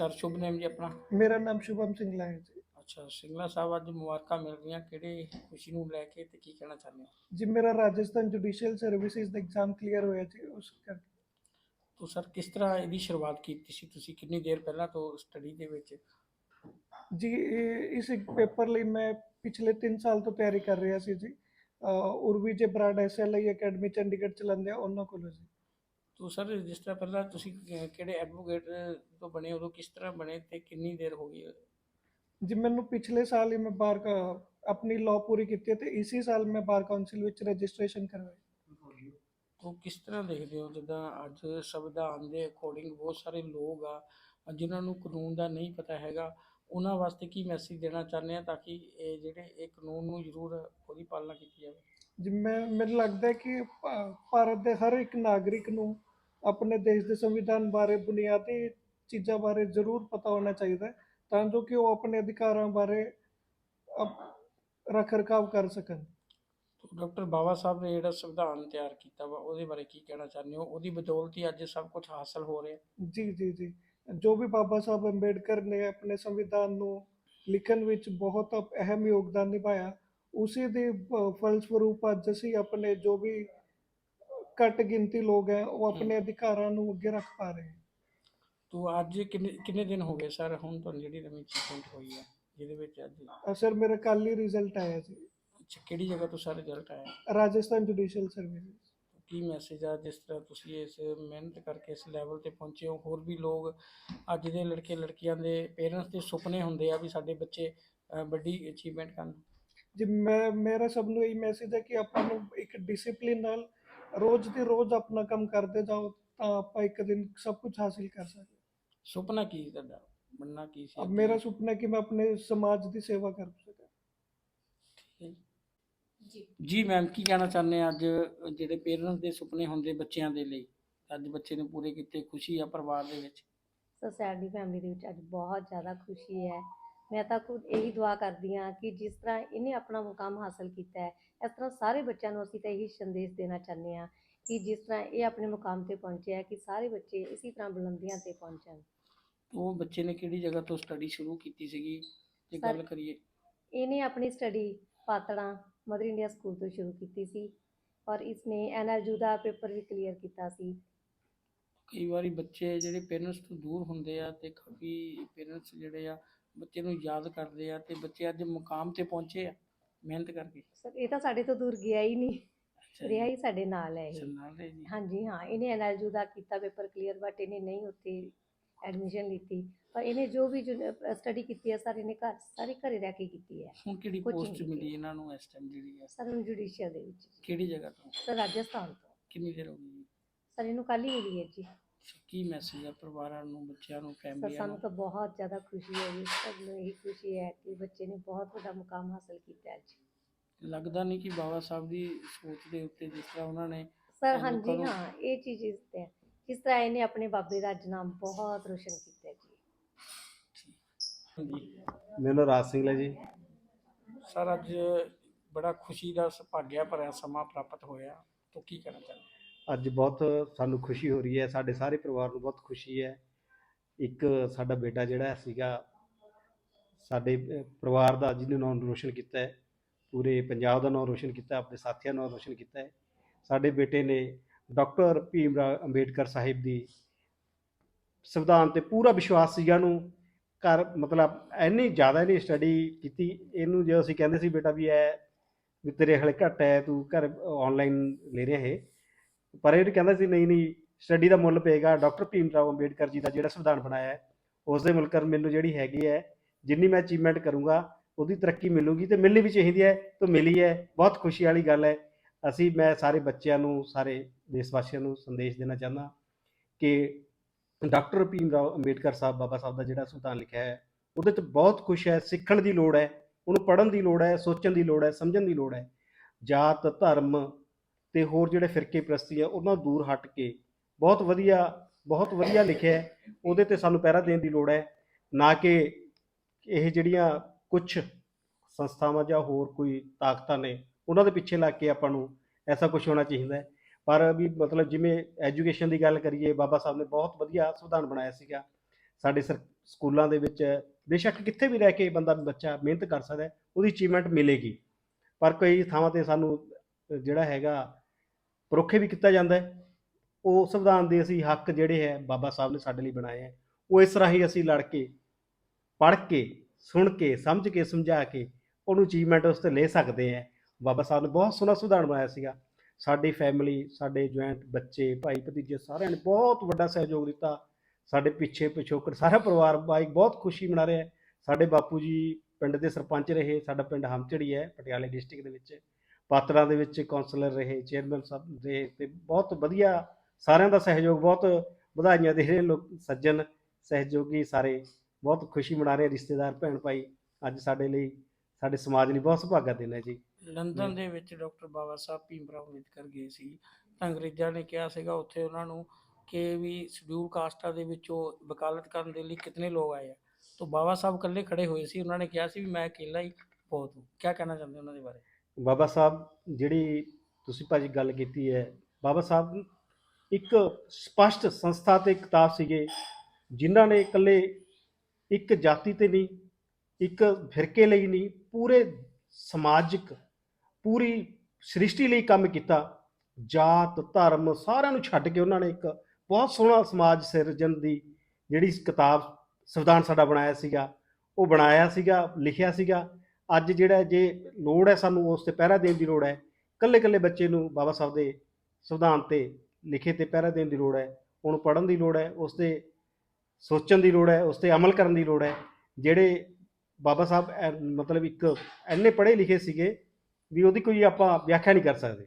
Sir ਸ਼ੁਭ ਨੇਮ ਜੀ ਆਪਣਾ? ਮੇਰਾ ਨਾਮ ਸ਼ੁਭਮ ਸਿੰਘਲਾ ਹੈ ਜੀ। ਅੱਛਾ ਸਿੰਗਲਾ ਸਾਹਿਬ ਅੱਜ ਮੁਬਾਰਕਾਂ ਮਿਲ ਰਹੀਆਂ। ਕਿਹੜੇ ਖੁਸ਼ੀ ਨੂੰ ਲੈ ਕੇ ਤੇ ਕੀ ਕਹਿਣਾ ਚਾਹੁੰਦੇ ਹੋ? ਜੀ ਮੇਰਾ ਰਾਜਸਥਾਨ ਜੁਡੀਸ਼ੀਅਲ ਸਰਵਿਸਿਜ਼ ਦਾ ਐਗਜ਼ਾਮ ਕਲੀਅਰ ਹੋਇਆ ਜੀ ਉਸ ਕਰਕੇ। ਤੋ ਸਰ ਕਿਸ ਤਰ੍ਹਾਂ ਇਹਦੀ ਸ਼ੁਰੂਆਤ ਕੀਤੀ ਸੀ ਤੁਸੀਂ? ਕਿੰਨੀ ਦੇਰ ਪਹਿਲਾਂ ਤੋਂ ਸਟੱਡੀ ਦੇ ਵਿੱਚ? ਜੀ ਇਹ- ਇਸ ਪੇਪਰ ਲਈ ਮੈਂ ਪਿਛਲੇ 3 ਸਾਲ ਤੋਂ ਤਿਆਰੀ ਕਰ ਰਿਹਾ ਸੀ ਜੀ। ਅਹ ਉਰਵੀ ਜੇ ਬਰਾੜ ਐਸਐਲਆਈ ਅਕੈਡਮੀ ਚੰਡੀਗੜ੍ਹ ਚਲਾਉਂਦੇ ਆ ਉਹਨਾਂ ਕੋਲੋਂ ਜੀ। ਤੋ ਸਰ ਜਿਸ ਤਰ੍ਹਾਂ ਪਹਿਲਾਂ ਤੁਸੀਂ ਕਿ- ਕਿਹੜੇ ਐਡਵੋਕੇਟ ਤੋਂ ਬਣੇ ਉਦੋਂ ਕਿਸ ਤਰ੍ਹਾਂ ਬਣੇ ਤੇ ਕਿੰਨੀ ਦੇਰ ਹੋ ਗਈ? ਜੀ ਮੈਨੂੰ ਪਿਛਲੇ ਸਾਲ ਹੀ ਮੈਂ ਬਾਰ ਕਾ ਆਪਣੀ ਲਾਅ ਪੂਰੀ ਕੀਤੀ ਹੈ ਤੇ ਇਸੇ ਸਾਲ ਮੈਂ ਬਾਰ ਕਾਉਂਸਲ ਵਿੱਚ ਰਜਿਸਟ੍ਰੇਸ਼ਨ ਕਰਵਾਈ। ਤੋ ਕਿਸ ਤਰ੍ਹਾਂ ਦੇਖਦੇ ਹੋ? ਜਿੱਦਾਂ ਅੱਜ ਸੰਵਿਧਾਨ ਦੇ ਅਕੋਰਡਿੰਗ ਬਹੁਤ ਸਾਰੇ ਲੋਕ ਆ ਜਿਨ੍ਹਾਂ ਨੂੰ ਕਾਨੂੰਨ ਦਾ ਨਹੀਂ ਪਤਾ ਹੈਗਾ ਉਹਨਾਂ ਵਾਸਤੇ ਕੀ ਮੈਸੇਜ ਦੇਣਾ ਚਾਹੁੰਦੇ ਆ ਤਾਂ ਕਿ ਇਹ ਜਿਹੜੇ ਇਹ ਕਾਨੂੰਨ ਨੂੰ ਜ਼ਰੂਰ ਉਹਦੀ ਪਾਲਣਾ ਕੀਤੀ ਜਾਵੇ? ਜੀ ਮੈਂ ਮੈਨੂੰ ਲੱਗਦਾ ਹੈ ਕਿ ਭਾ- ਭਾਰਤ ਦੇ ਹਰ ਇੱਕ ਨਾਗਰਿਕ ਨੂੰ ਆਪਣੇ ਦੇਸ਼ ਦੇ ਸੰਵਿਧਾਨ ਬਾਰੇ ਬੁਨਿਆਦੀ ਚੀਜ਼ਾਂ ਬਾਰੇ ਜ਼ਰੂਰ ਪਤਾ ਹੋਣਾ ਚਾਹੀਦਾ ਹੈ ਤਾਂ ਜੋ ਕਿ ਉਹ ਆਪਣੇ ਅਧਿਕਾਰਾਂ ਬਾਰੇ ਰੱਖ ਰਖਾਵ ਕਰ ਸਕਣ। ਡਾਕਟਰ ਬਾਬਾ ਸਾਹਿਬ ਨੇ ਜਿਹੜਾ ਸੰਵਿਧਾਨ ਤਿਆਰ ਕੀਤਾ ਵਾ ਉਹਦੇ ਬਾਰੇ ਕੀ ਕਹਿਣਾ ਚਾਹੁੰਦੇ ਹੋ? ਉਹਦੀ ਬਦੌਲਤ ਹੀ ਅੱਜ ਸਭ ਕੁਝ ਹਾਸਲ ਹੋ ਰਿਹਾ। ਜੀ ਜੀ ਜੀ। ਜੋ ਵੀ ਬਾਬਾ ਸਾਹਿਬ ਅੰਬੇਡਕਰ ਨੇ ਆਪਣੇ ਸੰਵਿਧਾਨ ਨੂੰ ਲਿਖਣ ਵਿੱਚ ਬਹੁਤ ਅਹਿਮ ਯੋਗਦਾਨ ਨਿਭਾਇਆ ਉਸੇ ਦੇ ਅ, ਫਲਸਰੂਪ ਅੱਜ ਅਸੀਂ ਆਪਣੇ ਜੋ ਵੀ ਘੱਟ ਗਿਣਤੀ ਲੋਕ ਹੈ ਉਹ ਆਪਣੇ ਅਧਿਕਾਰਾਂ ਨੂੰ ਅੱਗੇ ਰੱਖ ਪਾ ਰਹੇ ਹੈ। ਤੋ ਅੱਜ ਕਿੰਨੇ ਕਿੰਨੇ ਦਿਨ ਹੋ ਗਏ ਸਰ? ਹੁਣ ਤੁਹਾਨੂੰ ਜਿਹੜੀ ਨਵੀਂ ਅਚੀਵਮੈਂਟ ਹੋਈ ਹੈ ਜਿਹਦੇ ਵਿੱਚ ਅੱਜ ਸਰ ਮੇਰਾ ਕੱਲ ਹੀ ਰਿਜ਼ਲਟ ਆਇਆ ਜੀ ਅੱਛਾ ਕਿਹੜੀ ਜਗ੍ਹਾ ਤੋਂ ਸਰ ਰਿਜ਼ਲਟ ਆਇਆ? ਰਾਜਸਥਾਨ ਜੁਡੀਸ਼ੀਅਲ ਸਰਵਿਸਿਜ਼ ਕੀ ਮੈਸੇਜ ਆ ਜਿਸ ਤਰ੍ਹਾਂ ਤੁਸੀਂ ਇਸ ਮਿਹਨਤ ਕਰਕੇ ਇਸ ਲੈਵਲ ਤੇ ਪਹੁੰਚੇ ਹੋ? ਹੋਰ ਵੀ ਲੋਕ ਅੱਜ ਦੇ ਲੜਕੇ ਲੜਕੀਆਂ ਦੇ ਪੇਰੈਂਟਸ ਦੇ ਸੁਪਨੇ ਹੁੰਦੇ ਆ ਵੀ ਸਾਡੇ ਬੱਚੇ ਵੱਡੀ ਅਚੀਵਮੈਂਟ ਕਰਨ। ਜੀ ਮੈਂ ਮੇਰਾ ਸਭ ਨੂੰ ਇਹ ਮੈਸੇਜ ਹੈ ਕਿ ਆਪਾਂ ਨੂੰ ਇੱਕ ਡਿਸਪਲਿਨ ਨਾਲ ਰੋਜ਼ ਦੀ ਰੋਜ਼ ਆਪਣਾ ਕੰਮ ਕਰਦੇ ਜਾਓ ਤਾਂ ਆਪਾਂ ਇੱਕ ਦਿਨ ਸਭ ਕੁਝ ਹਾਸਿਲ ਕਰ ਸਕਦੇ ਸੁਪਨਾ ਕੀ ਸੀ ਤੁਹਾਡਾ? ਕੀ ਸੀ? ਅਬ? ਮੇਰਾ ਸੁਪਨਾ ਹੈ ਕਿ ਮੈਂ ਆਪਣੇ ਸਮਾਜ ਦੀ ਸੇਵਾ ਕਰ ਸਕਾਂ। ਜੀ। ਜੀ। ਮੈਮ ਕੀ ਕਹਿਣਾ ਚਾਹੁੰਦੇ ਆ ਅੱਜ ਜਿਹੜੇ ਪੇਰੈਂਟਸ ਦੇ ਸੁਪਨੇ ਹੁੰਦੇ ਬੱਚਿਆਂ ਦੇ ਲਈ? ਅੱਜ ਬੱਚੇ ਨੇ ਪੂਰੇ ਕੀਤੇ ਖੁਸ਼ੀ ਆ ਪਰਿਵਾਰ ਦੇ ਵਿੱਚ? ਸੋ ਸਾਡੀ ਫੈਮਿਲੀ ਦੇ ਵਿੱਚ ਅੱਜ ਬਹੁਤ ਜ਼ਿਆਦਾ ਖੁਸ਼ੀ ਹੈ। ਮੈਂ ਤਾਂ ਖੁਦ ਇਹੀ ਦੁਆ ਕਰਦੀ ਹਾਂ ਕਿ ਜਿਸ ਤਰ੍ਹਾਂ ਇਹਨੇ ਆਪਣਾ ਮੁਕਾਮ ਹਾਸਲ ਕੀਤਾ ਹੈ ਇਸ ਤਰ੍ਹਾਂ ਸਾਰੇ ਬੱਚਿਆਂ ਨੂੰ ਅਸੀਂ ਤਾਂ ਇਹੀ ਸੰਦੇਸ਼ ਦੇਣਾ ਚਾਹੁੰਦੇ ਹਾਂ ਕਿ ਜਿਸ ਤਰ੍ਹਾਂ ਇਹ ਆਪਣੇ ਮੁਕਾਮ ਤੇ ਪਹੁੰਚਿਆ ਹੈ ਕਿ ਸਾਰੇ ਬੱਚੇ ਇਸੇ ਤਰ੍ਹਾਂ ਬੁਲੰਦੀਆਂ ਤੇ ਪਹੁੰਚਣ। ਉਹ ਬੱਚੇ ਨੇ ਕਿਹੜੀ ਜਗ੍ਹਾ ਤੋਂ ਸਟੱਡੀ ਸ਼ੁਰੂ ਕੀਤੀ ਸੀਗੀ? ਜੇ ਗੱਲ ਕਰੀਏ। ਇਹਨੇ ਆਪਣੀ study Patran mother India school ਤੋਂ ਸ਼ੁਰੂ ਕੀਤੀ ਸੀ ਔਰ ਇਸਨੇ ਐਨਐਲਯੂ ਦਾ ਪੇਪਰ ਵੀ ਕਲੀਅਰ ਕੀਤਾ ਸੀ। ਕਈ ਵਾਰੀ ਬੱਚੇ ਜਿਹੜੇ ਪੇਰੈਂਟਸ ਤੋਂ ਦੂਰ ਹੁੰਦੇ ਆ ਤੇ ਕਾਫੀ ਪੇਰੈਂਟਸ ਜਿਹੜੇ ਆ ਬੱਚੇ ਨੂੰ ਯਾਦ ਕਰਦੇ ਆ ਤੇ ਬੱਚੇ ਅੱਜ ਮੁਕਾਮ ਤੇ ਪਹੁੰਚੇ ਆ। ਮਿਹਨਤ ਕਰਕੇ। ਸਰ ਇਹ ਤਾਂ ਸਾਡੇ ਤੋਂ ਦੂਰ ਗਿਆ ਹੀ ਨਹੀਂ। ਰਿਹਾ ਹੀ ਸਾਡੇ ਨਾਲ ਹੈ ਇਹ। ਨਾਲ ਰਹੇ ਜੀ। ਹਾਂਜੀ ਹਾਂ ਇਹਨੇ ਐਨਐਲਯੂ ਦਾ ਕੀਤਾ ਪੇਪਰ ਕਲੀਅਰ ਬਟ ਇਹਨੇ ਨਹੀਂ ਉੱਥੇ ਐਡਮਿਸ਼ਨ ਲਿੱਤੀ। ਪਰ ਇਹਨੇ ਜੋ ਵੀ ਸਟੱਡੀ ਕੀਤੀ ਹੈ ਸਰ ਇਹਨੇ ਘਰ ਸਾਰੇ ਘਰੇ ਰਹਿ ਕੇ ਕੀਤੀ ਹੈ। ਹੁਣ ਕਿਹੜੀ ਪੋਸਟ ਮਿਲੀ ਇਹਨਾਂ ਨੂੰ ਇਸ ਟਾਈਮ ਜਿਹੜੀ ਆ ਸਰ ਨੂੰ ਜੁਡੀਸ਼ੀਅਲ ਦੇ ਵਿੱਚ। ਕਿਹੜੀ ਜਗ੍ਹਾ ਤੋਂ? ਸਰ ਰਾਜਸਥਾਨ ਤੋਂ। ਕਿੰਨੀ ਦੇਰ ਹੋ ਗਈ? ਸਰ ਇਹਨੂੰ ਕੱਲ ਹੀ ਮਿਲੀ ਹੈ ਜੀ। ਕੀ ਮੈਸੇਜ ਆ ਪਰਿਵਾਰਾਂ ਨੂੰ ਬੱਚਿਆਂ ਨੂੰ ਸਰ ਫੈਮਲੀਆਂ ਸਾਨੂੰ ਨੂੰ? ਤਾਂ ਬਹੁਤ ਜ਼ਿਆਦਾ ਖੁਸ਼ੀ ਹੈ ਜੀ ਸਭ ਨੂੰ ਇਹੀ ਖੁਸ਼ੀ ਹੈ ਕਿ ਬੱਚੇ ਨੇ ਬਹੁਤ ਵੱਡਾ ਮੁਕਾਮ ਹਾਸਲ ਕੀਤਾ ਹੈ ਜੀ ਲੱਗਦਾ ਨਹੀਂ ਕਿ ਬਾਬਾ ਸਾਹਿਬ ਦੀ ਸੋਚ ਦੇ ਉੱਤੇ ਜਿਸ ਤਰ੍ਹਾਂ ਉਹਨਾਂ ਨੇ ਸਰ ਹਾਂਜੀ ਹਾਂ ਇਹ ਚੀਜ਼ ਇਸ ਤੇ ਹੈ। ਜਿਸ ਤਰ੍ਹਾਂ ਇਹਨੇ ਆਪਣੇ ਬਾਬੇ ਦਾ ਅੱਜ ਨਾਮ ਬਹੁਤ ਰੋਸ਼ਨ ਕੀਤਾ ਹੈ ਜੀ। ਹਾਂਜੀ। ਮੇਰਾ ਨਾਮ ਰਾਜ ਸਿੰਘ ਹੈ ਜੀ। ਸਰ ਅੱਜ ਬੜਾ ਖੁਸ਼ੀ ਦਾ ਸੁਭਾਗਿਆ ਭਰਿਆ ਸਮਾਂ ਪ੍ਰਾਪਤ ਹੋਇਆ। ਤਾਂ ਕੀ ਕਹਿਣਾ ਚਾਹੁੰਦੇ ਅੱਜ ਬਹੁਤ ਸਾਨੂੰ ਖੁਸ਼ੀ ਹੋ ਰਹੀ ਹੈ, ਸਾਡੇ ਸਾਰੇ ਪਰਿਵਾਰ ਨੂੰ ਬਹੁਤ ਖੁਸ਼ੀ ਹੈ। ਇੱਕ ਸਾਡਾ ਬੇਟਾ ਜਿਹੜਾ ਸੀਗਾ, ਸਾਡੇ ਪਰਿਵਾਰ ਦਾ ਜਿਹਨੇ ਨਾਮ ਰੋਸ਼ਨ ਕੀਤਾ ਹੈ, ਪੂਰੇ ਪੰਜਾਬ ਦਾ ਨਾਮ ਰੋਸ਼ਨ ਕੀਤਾ, ਆਪਣੇ ਸਾਥੀਆਂ ਦਾ ਨਾਮ ਰੋਸ਼ਨ ਕੀਤਾ ਹੈ। ਸਾਡੇ ਬੇਟੇ ਨੇ ਡਾਕਟਰ ਭੀਮ ਰਾਓ ਅੰਬੇਡਕਰ ਸਾਹਿਬ ਦੀ ਸੰਵਿਧਾਨ ਤੇ ਪੂਰਾ ਵਿਸ਼ਵਾਸ ਸੀਗਾ ਨੂੰ ਕਰ ਮਤਲਬ ਇੰਨੀ ਜ਼ਿਆਦਾ ਇਹਨੇ ਸਟੱਡੀ ਕੀਤੀ, ਇਹਨੂੰ ਜੇ ਅਸੀਂ ਕਹਿੰਦੇ ਸੀ ਬੇਟਾ ਵੀ ਐ ਵੀ ਤੇਰੇ ਹਲੇ ਘੱਟ ਹੈ, ਤੂੰ ਘਰ ਆਨਲਾਈਨ ਲੈ ਰਿਹਾ ਹੈ ਪਰ ਇਹ ਕਹਿੰਦਾ ਸੀ, ਨਹੀਂ ਨਹੀਂ ਸਟੱਡੀ ਦਾ ਮੁੱਲ ਪਏਗਾ। ਡਾਕਟਰ ਭੀਮ ਰਾਓ ਅੰਬੇਡਕਰ ਜੀ ਦਾ ਜਿਹੜਾ ਸੰਵਿਧਾਨ ਬਣਾਇਆ ਹੈ ਉਸ ਦੇ ਮੁਲਕਰ ਮੈਨੂੰ ਜਿਹੜੀ ਹੈਗੀ ਹੈ, ਜਿੰਨੀ ਮੈਂ ਅਚੀਵਮੈਂਟ ਕਰੂੰਗਾ, ਉਹਦੀ ਤਰੱਕੀ ਮਿਲੂਗੀ ਤੇ ਮਿਲਣੀ ਵੀ ਚਾਹੀਦੀ ਹੈ, ਤਾਂ ਮਿਲੀ ਹੈ। ਬਹੁਤ ਖੁਸ਼ੀ ਵਾਲੀ ਗੱਲ ਹੈ। ਅਸੀਂ, ਮੈਂ ਸਾਰੇ ਬੱਚਿਆਂ ਨੂੰ, ਸਾਰੇ ਦੇਸ਼ ਵਾਸੀਆਂ ਨੂੰ ਸੰਦੇਸ਼ ਦੇਣਾ ਚਾਹੁੰਦਾ ਕਿ ਡਾਕਟਰ ਭੀਮ ਰਾਓ ਅੰਬੇਡਕਰ ਸਾਹਿਬ, ਬਾਬਾ ਸਾਹਿਬ ਦਾ ਜਿਹੜਾ ਸੰਵਿਧਾਨ ਲਿਖਿਆ ਹੈ, ਉਹਦੇ 'ਚ ਬਹੁਤ ਕੁਝ ਹੈ, ਸਿੱਖਣ ਦੀ ਲੋੜ ਹੈ, ਉਹਨੂੰ ਪੜ੍ਹਨ ਦੀ ਲੋੜ ਹੈ, ਸੋਚਣ ਦੀ ਲੋੜ ਹੈ, ਸਮਝਣ ਦੀ ਲੋੜ ਹੈ। ਜਾਤ, ਧਰਮ ਤੇ ਹੋਰ ਜਿਹੜੇ ਫਿਰਕੇ ਪ੍ਰਸਤੀ ਆ, ਉਹਨਾਂ ਤੋਂ ਦੂਰ ਹਟ ਕੇ ਬਹੁਤ ਵਧੀਆ ਬਹੁਤ ਵਧੀਆ ਲਿਖਿਆ ਹੈ। ਉਹਦੇ ਤੇ ਸਾਨੂੰ ਪਹਿਰਾ ਦੇਣ ਦੀ ਲੋੜ ਹੈ। ਨਾ ਕਿ ਇਹ ਜਿਹੜੀਆਂ ਕੁਝ ਸੰਸਥਾਵਾਂ ਜਾਂ ਹੋਰ ਕੋਈ ਤਾਕਤਾਂ ਨੇ, ਉਹਨਾਂ ਦੇ ਪਿੱਛੇ ਲੱਗ ਕੇ ਆਪਾਂ ਨੂੰ ਐਸਾ ਕੁਝ ਹੋਣਾ ਚਾਹੀਦਾ ਹੈ। ਪਰ ਵੀ ਮਤਲਬ ਜਿਵੇਂ ਐਜੂਕੇਸ਼ਨ ਦੀ ਗੱਲ ਕਰੀਏ, ਬਾਬਾ ਸਾਹਿਬ ਨੇ ਬਹੁਤ ਵਧੀਆ ਸੰਵਿਧਾਨ ਬਣਾਇਆ ਸੀਗਾ। ਸਾਡੇ ਸਰ- ਸਕੂਲਾਂ ਦੇ ਵਿੱਚ ਬੇਸ਼ੱਕ ਕਿੱਥੇ ਵੀ ਰਹਿ ਕੇ ਬੰਦਾ, ਬੱਚਾ ਮਿਹਨਤ ਕਰ ਸਕਦਾ ਉਹਦੀ ਅਚੀਵਮੈਂਟ ਮਿਲੇਗੀ। ਪਰ ਕਈ ਥਾਵਾਂ ਤੇ ਸਾਨੂੰ ਜਿਹੜਾ ਹੈਗਾ ਪਰੋਖੇ ਵੀ ਕੀਤਾ ਜਾਂਦਾ ਹੈ। ਉਹ ਸੰਵਿਧਾਨ ਦੇ ਅਸੀਂ ਹੱਕ ਜਿਹੜੇ ਹੈ, ਬਾਬਾ ਸਾਹਿਬ ਨੇ ਸਾਡੇ ਲਈ ਬਣਾਏ ਹੈ। ਉਹ ਇਸ ਰਾਹੀਂ ਅਸੀਂ ਲੜ ਕੇ, ਪੜ੍ਹ ਕੇ, ਸੁਣ ਕੇ, ਸਮਝ ਕੇ, ਸਮਝਾ ਕੇ ਉਹਨੂੰ ਅਚੀਵਮੈਂਟ ਉਸ ਤੇ ਲੈ ਸਕਦੇ ਹੈ। ਬਾਬਾ ਸਾਹਿਬ ਨੇ ਬਹੁਤ ਸੋਹਣਾ ਸੰਵਿਧਾਨ ਬਣਾਇਆ ਸੀਗਾ। ਸਾਡੀ ਫੈਮਿਲੀ ਸਾਡੇ ਜੁਆਇੰਟ ਬੱਚੇ, ਭਾਈ ਭਤੀਜੇ ਸਾਰਿਆਂ ਨੇ ਬਹੁਤ ਵੱਡਾ ਸਹਿਯੋਗ ਦਿੱਤਾ। ਸਾਡੇ ਪਿੱਛੇ ਪਿਛੋਕੜ ਸਾਰਾ ਪਰਿਵਾਰ ਬਾਈ ਬਹੁਤ ਖੁਸ਼ੀ ਮਨਾ ਰਿਹਾ ਸਾਡੇ ਬਾਪੂ ਜੀ ਪਿੰਡ ਦੇ ਸਰਪੰਚ ਰਹੇ, ਸਾਡਾ ਪਿੰਡ ਹਮਚੜੀ ਹੈ, ਪਟਿਆਲੇ ਡਿਸਟ੍ਰਿਕਟ ਦੇ ਵਿੱਚ। ਪਾਤੜਾਂ ਦੇ ਵਿੱਚ ਕਾਉਂਸਲਰ ਰਹੇ ਚੇਅਰਮੈਨ ਸਾਹਿਬ ਰਹੇ ਤੇ ਬਹੁਤ ਵਧੀਆ ਸਾਰਿਆਂ ਦਾ ਸਹਿਯੋਗ ਬਹੁਤ ਵਧਾਈਆਂ ਦੇ ਰਹੇ ਲੋਕ ਸੱਜਣ ਸਹਿਯੋਗੀ ਸਾਰੇ ਬਹੁਤ ਖੁਸ਼ੀ ਮਨਾ ਰਹੇ ਰਿਸ਼ਤੇਦਾਰ ਭੈਣ ਭਾਈ ਅੱਜ ਸਾਡੇ ਲਈ ਸਾਡੇ ਸਮਾਜ ਲਈ ਬਹੁਤ ਸੁਭਾਗਾ ਦਿਨ ਹੈ ਜੀ। ਲੰਡਨ ਦੇ ਵਿੱਚ ਡਾਕਟਰ ਬਾਬਾ ਸਾਹਿਬ ਭੀਮਰਾਓ ਅੰਬੇਦਕਰ ਗਏ ਸੀ ਤਾਂ ਅੰਗਰੇਜ਼ਾਂ ਨੇ ਕਿਹਾ ਸੀਗਾ ਉੱਥੇ ਉਹਨਾਂ ਨੂੰ ਕਿ ਵੀ ਸ਼ਡਿਊਲ ਕਾਸਟਾਂ ਦੇ ਵਿੱਚੋਂ ਵਕਾਲਤ ਕਰਨ ਦੇ ਲਈ ਕਿਤਨੇ ਲੋਕ ਆਏ ਆ। ਤਾਂ ਬਾਬਾ ਸਾਹਿਬ ਇਕੱਲੇ ਖੜੇ ਹੋਏ ਸੀ ਉਹਨਾਂ ਨੇ ਕਿਹਾ ਸੀ ਵੀ ਮੈਂ ਇਕੱਲਾ ਹੀ ਬਹੁਤ ਹੂੰ। ਕੀ ਕਹਿਣਾ ਚਾਹੁੰਦੇ ਉਹਨਾਂ ਦੇ ਬਾਰੇ? ਬਾਬਾ ਸਾਹਿਬ, ਜਿਹੜੀ ਤੁਸੀਂ ਭਾਜੀ ਗੱਲ ਕੀਤੀ ਹੈ, ਬਾਬਾ ਸਾਹਿਬ ਇੱਕ ਸਪਸ਼ਟ ਸੰਸਥਾ ਤੇ ਕਿਤਾਬ ਸੀਗੇ, ਜਿਨ੍ਹਾਂ ਨੇ ਇਕੱਲੇ ਇੱਕ ਜਾਤੀ ਤੇ ਨਹੀਂ, ਇੱਕ ਫਿਰਕੇ ਲਈ ਨਹੀਂ, ਪੂਰੇ ਸਮਾਜਿਕ, ਪੂਰੀ ਸ੍ਰਿਸ਼ਟੀ ਲਈ ਕੰਮ ਕੀਤਾ। ਜਾਤ, ਧਰਮ ਸਾਰਿਆਂ ਨੂੰ ਛੱਡ ਕੇ ਉਹਨਾਂ ਨੇ ਇੱਕ ਬਹੁਤ ਸੋਹਣਾ ਸਮਾਜ ਸਿਰਜਣ ਦੀ ਜਿਹੜੀ ਕਿਤਾਬ ਸੰਵਿਧਾਨ ਸਾਡਾ ਬਣਾਇਆ ਸੀਗਾ, ਉਹ ਬਣਾਇਆ ਸੀਗਾ, ਲਿਖਿਆ ਸੀਗਾ। ਅੱਜ ਜਿਹੜਾ ਜੇ ਲੋੜ ਹੈ ਸਾਨੂੰ ਉਸ ਤੇ ਪਹਿਰਾ ਦੇਣ ਦੀ ਲੋੜ ਹੈ ਕੱਲੇ ਕੱਲੇ ਬੱਚੇ ਨੂੰ ਬਾਬਾ ਸਾਹਿਬ ਦੇ ਸੰਵਿਧਾਨ ਤੇ ਲਿਖੇ ਤੇ ਪਹਿਰਾ ਦੇਣ ਦੀ ਲੋੜ ਹੈ, ਉਹਨੂੰ ਪੜ੍ਹਨ ਦੀ ਲੋੜ ਹੈ, ਉਸ ਤੇ ਸੋਚਣ ਦੀ ਲੋੜ ਹੈ, ਉਸ ਤੇ ਅਮਲ ਕਰਨ ਦੀ ਲੋੜ ਹੈ, ਜਿਹੜੇ ਬਾਬਾ ਸਾਹਿਬ ਐ- ਮਤਲਬ ਇੱਕ ਐਨੇ ਪੜ੍ਹੇ ਲਿਖੇ ਸੀਗੇ ਵੀ ਉਹਦੀ ਕੋਈ ਆਪਾਂ ਵਿਆਖਿਆ ਨਹੀਂ ਕਰ ਸਕਦੇ।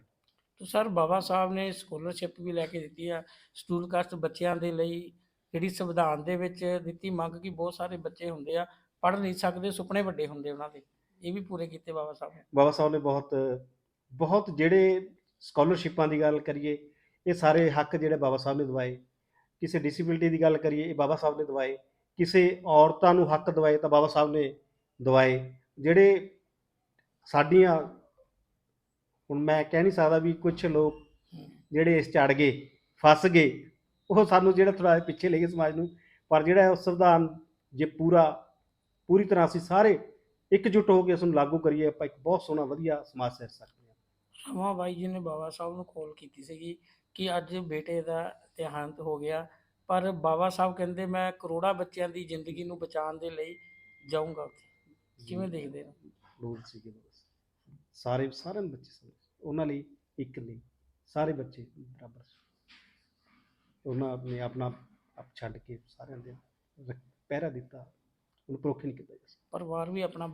ਤਾਂ ਸਰ ਬਾਬਾ ਸਾਹਿਬ ਨੇ ਸਕਾਲਰਸ਼ਿਪ ਵੀ ਲੈ ਕੇ ਦਿੱਤੀ ਆ ਸ਼ਡਿਊਲ ਕਾਸਟ ਬੱਚਿਆਂ ਦੇ ਲਈ ਜਿਹੜੀ ਸੰਵਿਧਾਨ ਦੇ ਵਿੱਚ ਦਿੱਤੀ ਮੰਗ ਕਿ ਬਹੁਤ ਸਾਰੇ ਬੱਚੇ ਹੁੰਦੇ ਆ ਪੜ੍ਹ ਨਹੀਂ ਸਕਦੇ, ਸੁਪਨੇ ਵੱਡੇ ਹੁੰਦੇ ਉਹਨਾਂ ਦੇ। ਇਹ ਵੀ ਪੂਰੇ ਕੀਤੇ ਬਾਬਾ ਸਾਹਿਬ ਨੇ। ਬਾਬਾ ਸਾਹਿਬ ਨੇ ਬਹੁਤ ਬਹੁਤ ਜਿਹੜੇ ਸਕਾਲਰਸ਼ਿਪਾਂ ਦੀ ਗੱਲ ਕਰੀਏ, ਇਹ ਸਾਰੇ ਹੱਕ ਜਿਹੜੇ ਬਾਬਾ ਸਾਹਿਬ ਨੇ ਦਵਾਏ। ਕਿਸੇ ਡਿਸੇਬਿਲਿਟੀ ਦੀ ਗੱਲ ਕਰੀਏ, ਇਹ ਬਾਬਾ ਸਾਹਿਬ ਨੇ ਦਵਾਏ। ਕਿਸੇ ਔਰਤਾਂ ਨੂੰ ਹੱਕ ਦਵਾਏ ਤਾਂ ਬਾਬਾ ਸਾਹਿਬ ਨੇ ਦਵਾਏ। ਜਿਹੜੇ ਸਾਡੀਆਂ, ਹੁਣ ਮੈਂ ਕਹਿ ਨਹੀਂ ਸਕਦਾ ਵੀ ਕੁਝ ਲੋਕ ਜਿਹੜੇ ਇਸ ਚੜ ਗਏ, ਫਸ ਗਏ, ਉਹ ਸਾਨੂੰ ਜਿਹੜਾ ਥੋੜਾ ਪਿੱਛੇ ਲੈ ਗਏ ਸਮਾਜ ਨੂੰ, ਪਰ ਜਿਹੜਾ ਉਹ ਸੰਵਿਧਾਨ ਜੇ ਪੂਰਾ, ਪੂਰੀ ਤਰ੍ਹਾਂ ਅਸੀਂ ਸਾਰੇ ਇਕਜੁੱਟ ਹੋ ਕੇ ਉਸ ਨੂੰ ਲਾਗੂ ਕਰੀਏ ਆਪਾਂ ਇੱਕ ਬਹੁਤ ਸੋਹਣਾ ਵਧੀਆ ਸਮਾਜ ਸਿਰ ਸਕਦੇ ਹਾਂ ਰਮਾ ਬਾਈ ਜੀ ਨੇ ਬਾਬਾ ਸਾਹਿਬ ਨੂੰ ਕਾਲ ਕੀਤੀ ਸੀਗੀ ਕਿ ਅੱਜ ਬੇਟੇ ਦਾ ਦੇਹਾਂਤ ਹੋ ਗਿਆ ਪਰ ਬਾਬਾ ਸਾਹਿਬ ਕਹਿੰਦੇ ਮੈਂ ਕਰੋੜਾਂ ਬੱਚਿਆਂ ਦੀ ਜ਼ਿੰਦਗੀ ਨੂੰ ਬਚਾਉਣ ਦੇ ਲਈ ਜਾਊਂਗਾ ਉੱਥੇ। ਕਿਵੇਂ ਦੇਖਦੇ ਹੋ? ਲੋੜ ਸੀਗੇ ਬਸ ਸਾਰੇ ਸਾਰਿਆਂ ਬੱਚੇ ਸਨ। ਉਹਨਾਂ ਲਈ ਇੱਕ ਨਹੀਂ ਸਾਰੇ ਬੱਚੇ ਬਰਾਬਰ ਸੀ। ਉਹਨਾਂ ਨੇ ਆਪਣਾ ਆਪ ਛੱਡ ਕੇ ਸਾਰਿਆਂ ਦੇ ਪਹਿਰਾ ਦਿੱਤਾ। ਉਹਨੂੰ ਪਰੋਖ ਨਹੀਂ ਕੀਤਾ ਜਾ ਸਕਦਾ ਪਰਿਵਾਰ ਵੀ ਆਪਣਾ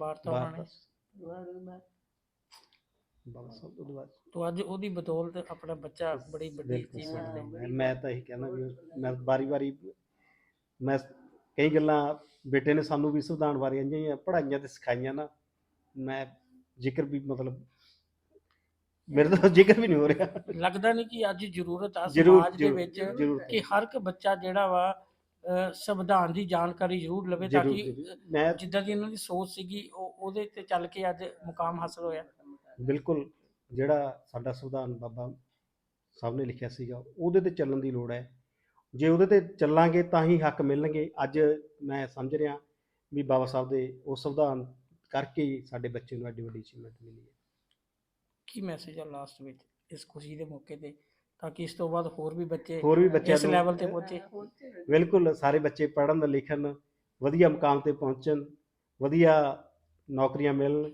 ਸਾਹਿਬ ਉਹਦੇ ਬਾਅਦ ਤੋਂ ਅੱਜ ਉਹਦੀ ਬਦੌਲਤ ਆਪਣਾ ਬੱਚਾ ਬੜੀ ਵੱਡੀ ਬਿਲਕੁਲ ਅਚੀਵਮੈਂਟ ਦੇ ਮੈਂ- ਮੈਂ ਤਾਂ ਇਹੀ ਕਹਿਣਾ ਵੀ ਮੈਂ ਵਾਰੀ ਵਾਰੀ ਮੈਂ ਕਈ ਗੱਲਾਂ ਬੇਟੇ ਨੇ ਸਾਨੂੰ ਵੀ ਸੰਵਿਧਾਨ ਬਾਰੇ ਇੰਨੀਆਂ ਜਿਹੀਆਂ ਪੜ੍ਹਾਈਆਂ ਤੇ ਸਿਖਾਈਆਂ ਨਾ ਮੈਂ ਜ਼ਿਕਰ ਵੀ ਮਤਲਬ ਮੇਰੇ ਤੋਂ ਜ਼ਿਕਰ ਵੀ ਨਹੀਂ ਹੋ ਰਿਹਾ। ਲੱਗਦਾ ਨਹੀਂ ਕਿ ਅੱਜ ਜ਼ਰੂਰਤ ਆ ਜ਼ਰੂਰ ਸਮਾਜ ਦੇ ਜ਼ਰੂਰ ਵਿੱਚ ਜ਼ਰੂਰ। ਕਿ ਹਰ ਇੱਕ ਬੱਚਾ ਜਿਹੜਾ ਵਾ ਸੰਵਿਧਾਨ ਦੀ ਜਾਣਕਾਰੀ ਜ਼ਰੂਰ ਲਵੇ ਤਾਂ ਕਿ। ਮੈਂ ਜਿੱਦਾਂ ਦੀ ਇਹਨਾਂ ਦੀ ਸੋਚ ਸੀਗੀ ਉਹ ਉਹਦੇ ਤੇ ਚੱਲ ਕੇ ਅੱਜ ਮੁਕਾਮ ਹਾਸਲ ਹੋਇਆ। ਬਿਲਕੁਲ ਜਿਹੜਾ ਸਾਡਾ ਸੰਵਿਧਾਨ ਬਾਬਾ ਸਾਹਿਬ ਨੇ ਲਿਖਿਆ ਸੀਗਾ ਉਹਦੇ ਤੇ ਚੱਲਣ ਦੀ ਲੋੜ ਹੈ। ਜੇ ਉਹਦੇ ਤੇ ਚੱਲਾਂਗੇ ਤਾਂ ਹੀ ਹੱਕ ਮਿਲਣਗੇ। ਅੱਜ ਮੈਂ ਸਮਝ ਰਿਹਾ ਵੀ ਬਾਬਾ ਸਾਹਿਬ ਦੇ ਉਹ ਸੰਵਿਧਾਨ ਕਰਕੇ ਸਾਡੇ ਬੱਚੇ ਨੂੰ ਐਡੀ ਵੱਡੀ ਅਚੀਵਮੈਂਟ ਮਿਲੀ ਹੈ। ਕੀ ਮੈਸੇਜ ਆ ਲਾਸਟ ਵਿੱਚ ਇਸ ਖੁਸ਼ੀ ਦੇ ਮੌਕੇ ਤੇ? ਤਾਂ ਕਿ ਇਸ ਤੋਂ ਬਾਅਦ ਹੋਰ ਵੀ ਬੱਚੇ ਹੋਰ ਵੀ ਬੱਚਿਆਂ ਇਸ ਨੂੰ ਲੈਵਲ ਤੇ ਪਹੁੰਚੇ। ਬਿਲਕੁਲ ਸਾਰੇ ਬੱਚੇ ਪੜ੍ਹਨ ਲਿਖਣ ਵਧੀਆ ਮੁਕਾਮ ਤੇ ਪਹੁੰਚਣ ਵਧੀਆ ਨੌਕਰੀਆਂ ਮਿਲਣ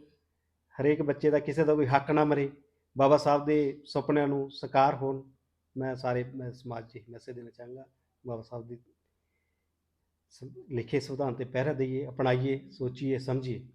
ਹਰੇਕ ਬੱਚੇ ਦਾ ਕਿਸੇ ਦਾ ਕੋਈ ਹੱਕ ਨਾ ਮਰੇ ਬਾਬਾ ਸਾਹਿਬ ਦੇ ਸੁਪਨਿਆਂ ਨੂੰ ਸਾਕਾਰ ਹੋਣ। ਮੈਂ ਸਾਰੇ ਮੈਂ ਸਮਾਜ 'ਚ ਮੈਸੇਜ ਦੇਣਾ ਚਾਹਾਂਗਾ ਬਾਬਾ ਸਾਹਿਬ ਦੀ ਲਿਖੇ ਸੰਵਿਧਾਨ ਤੇ ਪਹਿਰਾ ਦਈਏ ਅਪਣਾਈਏ ਸੋਚੀਏ ਸਮਝੀਏ।